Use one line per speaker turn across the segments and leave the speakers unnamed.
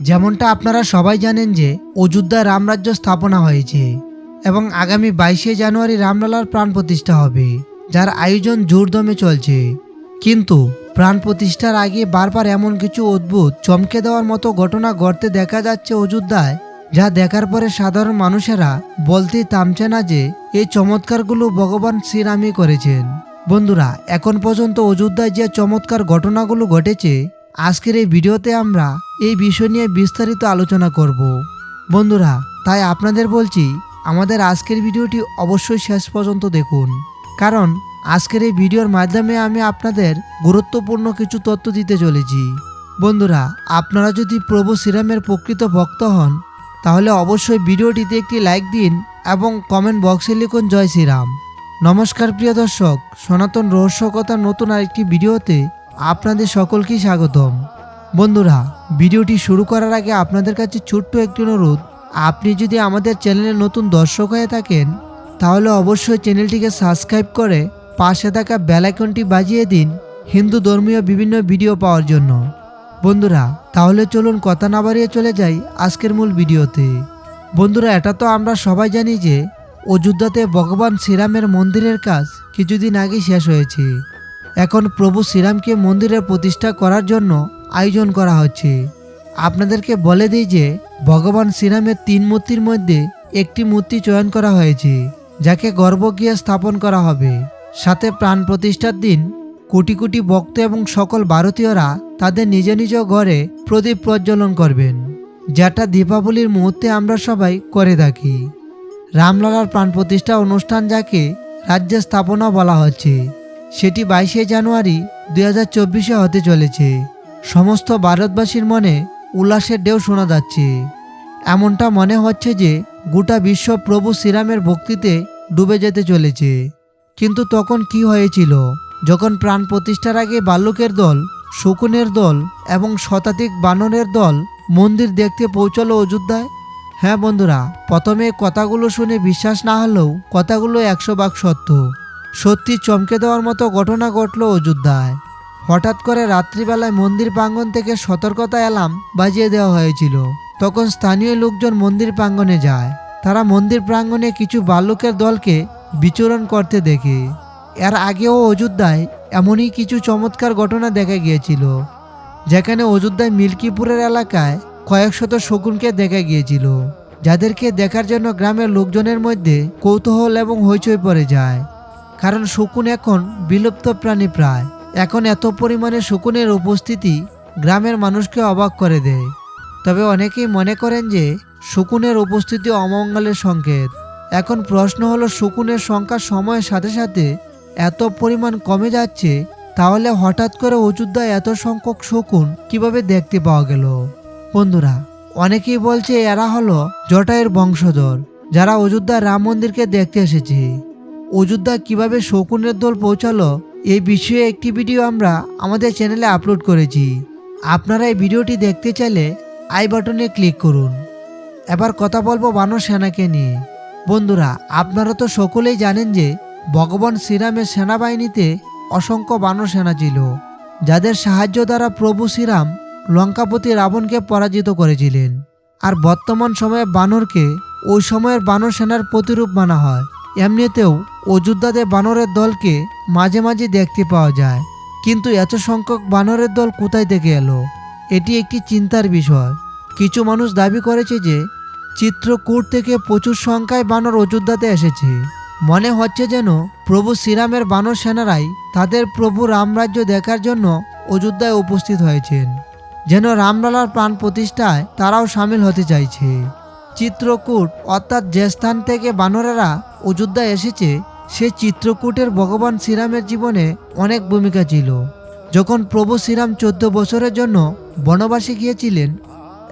যেমনটা আপনারা সবাই জানেন যে অযোধ্যায় রামরাজ্য স্থাপনা হয়েছে এবং আগামী বাইশে জানুয়ারি রামলালার প্রাণ প্রতিষ্ঠা হবে, যার আয়োজন জোরদমে চলছে। কিন্তু প্রাণ প্রতিষ্ঠার আগে বারবার এমন কিছু অদ্ভুত, চমকে দেওয়ার মতো ঘটনা ঘটতে দেখা যাচ্ছে অযোধ্যায়, যা দেখার পরে সাধারণ মানুষেরা বলতেই থামছে না যে এই চমৎকারগুলো ভগবান শ্রীরামই করেছেন। বন্ধুরা, এখন পর্যন্ত অযোধ্যায় যে চমৎকার ঘটনাগুলো ঘটেছে আজকের এই ভিডিওতে আমরা এই বিষয় নিয়ে বিস্তারিত আলোচনা করব। বন্ধুরা, তাই আপনাদের বলছি, আমাদের আজকের ভিডিওটি অবশ্যই শেষ পর্যন্ত দেখুন। কারণ, আজকের এই ভিডিওর মাধ্যমে আমি আপনাদের গুরুত্বপূর্ণ কিছু তথ্য দিতে চলেছি। বন্ধুরা, আপনারা যদি প্রভু শ্রীরামের প্রকৃত ভক্ত হন, তাহলে অবশ্যই ভিডিওটিতে একটি লাইক দিন এবং কমেন্ট বক্সে লিখুন, জয় শ্রীরাম। নমস্কার, প্রিয় দর্শক। সনাতন রহস্যকতার নতুন আরেকটি ভিডিওতে আপনাদের সকলকেই স্বাগতম। বন্ধুরা, ভিডিওটি শুরু করার আগে আপনাদের কাছে ছোট্ট একটি অনুরোধ। আপনি যদি আমাদের চ্যানেলে নতুন দর্শক হয়ে থাকেন, তাহলে অবশ্যই চ্যানেলটিকে সাবস্ক্রাইব করে পাশে থাকা বেল আইকনটি বাজিয়ে দিন হিন্দু ধর্মীয় বিভিন্ন ভিডিও পাওয়ার জন্য। বন্ধুরা, তাহলে চলুন কথা না বাড়িয়ে চলে যাই আজকের মূল ভিডিওতে। বন্ধুরা, এটা তো আমরা সবাই জানি যে অযোধ্যাতে ভগবান শ্রীরামের মন্দিরের কাজ কিছুদিন আগে শেষ হয়েছে। এখন প্রভু শ্রীরামকে মন্দিরে প্রতিষ্ঠা করার জন্য আয়োজন করা হচ্ছে। আপনাদেরকে বলে দিই যে, ভগবান শ্রীরামের তিন মূর্তির মধ্যে একটি মূর্তি চয়ন করা হয়েছে, যাকে গর্ভ গিয়ে স্থাপন করা হবে। সাথে প্রাণ প্রতিষ্ঠার দিন কোটি কোটি ভক্ত এবং সকল ভারতীয়রা তাদের নিজ নিজ ঘরে প্রদীপ প্রজ্বলন করবেন, যেটা দীপাবলির মুহূর্তে আমরা সবাই করে থাকি। রামলালার প্রাণ প্রতিষ্ঠা অনুষ্ঠান যাকে রাজ্যে স্থাপনা বলা হচ্ছে। সেটি বাইশে জানুয়ারি দুই হাজার চব্বিশে হতে চলেছে। সমস্ত ভারতবাসীর মনে উল্লাসের ঢেউ শোনা যাচ্ছে। এমনটা মনে হচ্ছে যে গোটা বিশ্ব প্রভু শ্রীরামের ভক্তিতে ডুবে যেতে চলেছে। কিন্তু তখন কি হয়েছিল? যখন প্রাণ প্রতিষ্ঠার আগে বাল্যকের দল, শকুনের দল এবং শতাধিক বানরের দল মন্দির দেখতে পৌঁছলো অযোধ্যায়? হ্যাঁ বন্ধুরা, প্রথমে কথাগুলো শুনে বিশ্বাস না হলেও কথাগুলো একশো ভাগ সত্য। সত্যি চমকে দেওয়ার মতো ঘটনা ঘটল অযোধ্যায়। হঠাৎ করে রাত্রিবেলায় মন্দির প্রাঙ্গণ থেকে সতর্কতা অ্যালার্ম বাজিয়ে দেওয়া হয়েছিল। তখন স্থানীয় লোকজন মন্দির প্রাঙ্গণে যায়। তারা মন্দির প্রাঙ্গণে কিছু বালকের দলকে বিচরণ করতে দেখে। এর আগেও অযোধ্যায় এমনই কিছু চমৎকার ঘটনা দেখা গিয়েছিল, যেখানে অযোধ্যায় মিল্কিপুরের এলাকায় কয়েক শত শকুনকে দেখা গিয়েছিল, যাদেরকে দেখার জন্য গ্রামের লোকজনের মধ্যে কৌতূহল এবং হইচই পড়ে যায়। কারণ শকুন এখন বিলুপ্ত প্রাণী প্রায়। এখন এত পরিমাণে শকুনের উপস্থিতি গ্রামের মানুষকে অবাক করে দেয়। তবে অনেকেই মনে করেন যে শকুনের উপস্থিতি অমঙ্গলের সংকেত। এখন প্রশ্ন হলো, শকুনের সংখ্যা সময়ের সাথে সাথে এত পরিমাণ কমে যাচ্ছে, তাহলে হঠাৎ করে অযোধ্যায় এত সংখ্যক শকুন কীভাবে দেখতে পাওয়া গেল? বন্ধুরা, অনেকেই বলছে এরা হলো জটায়ের বংশধর, যারা অযোধ্যার রাম মন্দিরকে দেখতে এসেছে। অযোধ্যা কীভাবে শকুনের দল পৌঁছালো এই বিষয়ে একটি ভিডিও আমরা আমাদের চ্যানেলে আপলোড করেছি। আপনারা এই ভিডিওটি দেখতে চাইলে আই বাটনে ক্লিক করুন। এবার কথা বলব বানর সেনাকে নিয়ে। বন্ধুরা, আপনারা তো সকলেই জানেন যে ভগবান শ্রীরামের সেনাবাহিনীতে অসংখ্য বানর সেনা ছিল, যাদের সাহায্য দ্বারা প্রভু শ্রীরাম লঙ্কাপতি রাবণকে পরাজিত করেছিলেন। আর বর্তমান সময়ে বানরকে ওই সময়ের বানর সেনার প্রতিরূপ মানা হয়। এমনিতেও অযোধ্যাতে বানরের দলকে মাঝে মাঝে দেখতে পাওয়া যায়। কিন্তু এত সংখ্যক বানরের দল কোথায় থেকে এলো? এটি একটি চিন্তার বিষয়। কিছু মানুষ দাবি করেছে যে, চিত্রকূট থেকে প্রচুর সংখ্যায় বানর অযোধ্যাতে এসেছে। মনে হচ্ছে যেন প্রভু শ্রীরামের বানর সেনারাই তাদের প্রভু রামরাজ্য দেখার জন্য অযোধ্যায় উপস্থিত হয়েছেন। যেন রামলালার প্রাণ প্রতিষ্ঠায় তারাও সামিল হতে চাইছে। চিত্রকূট অর্থাৎ যে স্থান থেকে বানরেরা অযোধ্যায় এসেছে সে চিত্রকূটের ভগবান শ্রীরামের জীবনে অনেক ভূমিকা ছিল। যখন প্রভু শ্রীরাম চোদ্দ বছরের জন্য বনবাসে গিয়েছিলেন,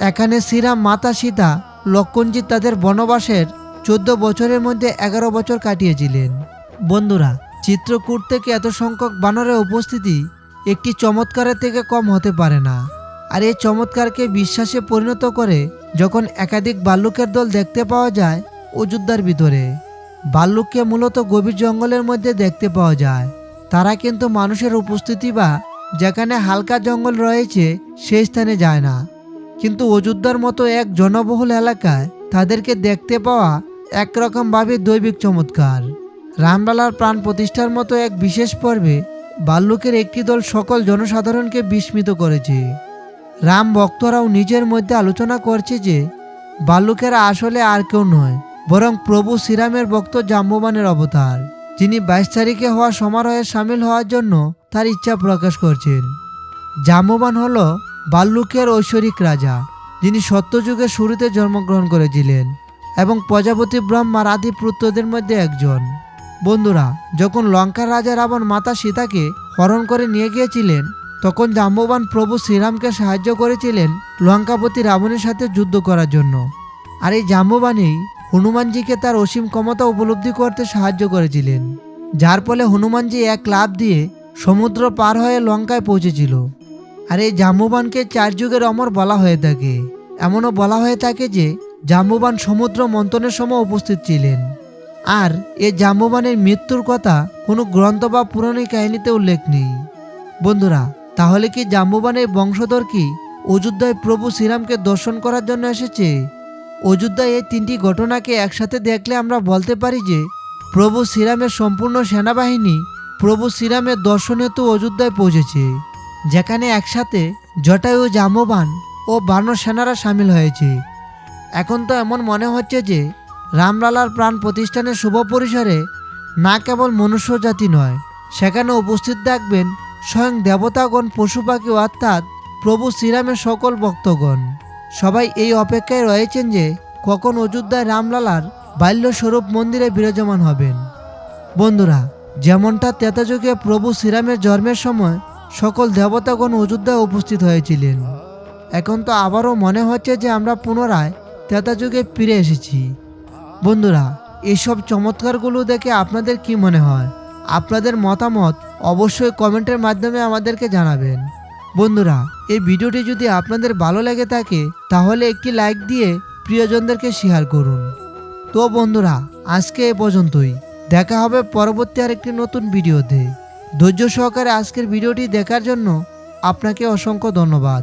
এখানে শ্রীরাম মাতা সীতা লক্ষণজি তাদের বনবাসের চোদ্দ বছরের মধ্যে এগারো বছর কাটিয়েছিলেন। বন্ধুরা, চিত্রকূট থেকে এত সংখ্যক বানরের উপস্থিতি একটি চমৎকারের থেকে কম হতে পারে না। আর এই চমৎকারকে বিশ্বাসে পরিণত করে যখন একাধিক বাল্যকের দল দেখতে পাওয়া যায় অযোধ্যার ভিতরে। বাল্যুককে মূলত গভীর জঙ্গলের মধ্যে দেখতে পাওয়া যায়। তারা কিন্তু মানুষের উপস্থিতি বা যেখানে হালকা জঙ্গল রয়েছে, সেই স্থানে যায় না। কিন্তু অযোধ্যার মতো এক জনবহুল এলাকায় তাদেরকে দেখতে পাওয়া একরকমভাবে দৈবিক চমৎকার। রামলালার প্রাণ প্রতিষ্ঠার মতো এক বিশেষ পর্বে বাল্লুকের একটি দল সকল জনসাধারণকে বিস্মিত করেছে। রাম ভক্তরাও নিজের মধ্যে আলোচনা করছে যে বাল্লুকেরা আসলে আর কেউ নয় বরং প্রভু শ্রীরামের ভক্ত জাম্ববানের অবতার, যিনি বাইশ তারিখে হওয়া সমারোহে সামিল হওয়ার জন্য তার ইচ্ছা প্রকাশ করছেন। জাম্ববান হল বাল্লুকের ঐশ্বরিক রাজা, যিনি সত্যযুগের শুরুতে জন্মগ্রহণ করেছিলেন এবং প্রজাপতি ব্রহ্মার আদি পুত্রদের মধ্যে একজন। বন্ধুরা, যখন লঙ্কার রাজা রাবণ মাতা সীতাকে হরণ করে নিয়ে গিয়েছিলেন, তখন জাম্ববান প্রভু শ্রীরামকে সাহায্য করেছিলেন লঙ্কাপতি রাবণের সাথে যুদ্ধ করার জন্য। আর এই জাম্ববানেই হনুমানজিকে তার অসীম ক্ষমতা উপলব্ধি করতে সাহায্য করেছিলেন, যার ফলে হনুমানজি এক লাভ দিয়ে সমুদ্র পার হয়ে লঙ্কায় পৌঁছেছিল। আর এই জাম্বুবানকে চার যুগের অমর বলা হয়ে থাকে। এমনও বলা হয়ে থাকে যে, জাম্বুবান সমুদ্র মন্থনের সময় উপস্থিত ছিলেন। আর এ জাম্বুবানের মৃত্যুর কথা কোনো গ্রন্থ বা পুরাণী কাহিনীতে উল্লেখ নেই। বন্ধুরা, তাহলে কি জাম্বুবানের বংশধর কি অযোধ্যায় প্রভু শ্রীরামকে দর্শন করার জন্য এসেছে? অযোধ্যায় এই তিনটি ঘটনাকে একসাথে দেখলে আমরা বলতে পারি যে প্রভু শ্রীরামের সম্পূর্ণ সেনাবাহিনী প্রভু শ্রীরামের দর্শনে তো অযোধ্যায় পৌঁছেছে, যেখানে একসাথে জটায়ু জামবান ও বানর সেনারা সামিল হয়েছে। এখন তো এমন মনে হচ্ছে যে রামলালার প্রাণ প্রতিষ্ঠানের শুভ পরিসরে না কেবল মনুষ্য জাতি নয়, সেখানে উপস্থিত থাকবেন স্বয়ং দেবতাগণ পশু পাখি অর্থাৎ প্রভু শ্রীরামের সকল ভক্তগণ। সবাই এই অপেক্ষায় রয়েছেন যে কখন অযোধ্যায় রামলালার বাল্যস্বরূপ মন্দিরে বিরাজমান হবেন। বন্ধুরা, যেমনটা তেতাযুগে প্রভু শ্রীরামের জন্মের সময় সকল দেবতাগণ অযোধ্যায় উপস্থিত হয়েছিলেন, এখন তো আবারও মনে হচ্ছে যে আমরা পুনরায় তেতাযুগে ফিরে এসেছি। বন্ধুরা এইসব চমৎকারগুলো দেখে আপনাদের কি মনে হয়? আপনাদের মতামত অবশ্যই কমেন্টের মাধ্যমে আমাদেরকে জানাবেন। বন্ধুরা, এই ভিডিওটি যদি আপনাদের ভালো লেগে থাকে, তাহলে একটি লাইক দিয়ে প্রিয়জনদেরকে শেয়ার করুন। তো বন্ধুরা, আজকে এ পর্যন্তই। দেখা হবে পরবর্তী আরেকটি নতুন ভিডিওতে। ধৈর্য সহকারে আজকের ভিডিওটি দেখার জন্য আপনাকে অসংখ্য ধন্যবাদ।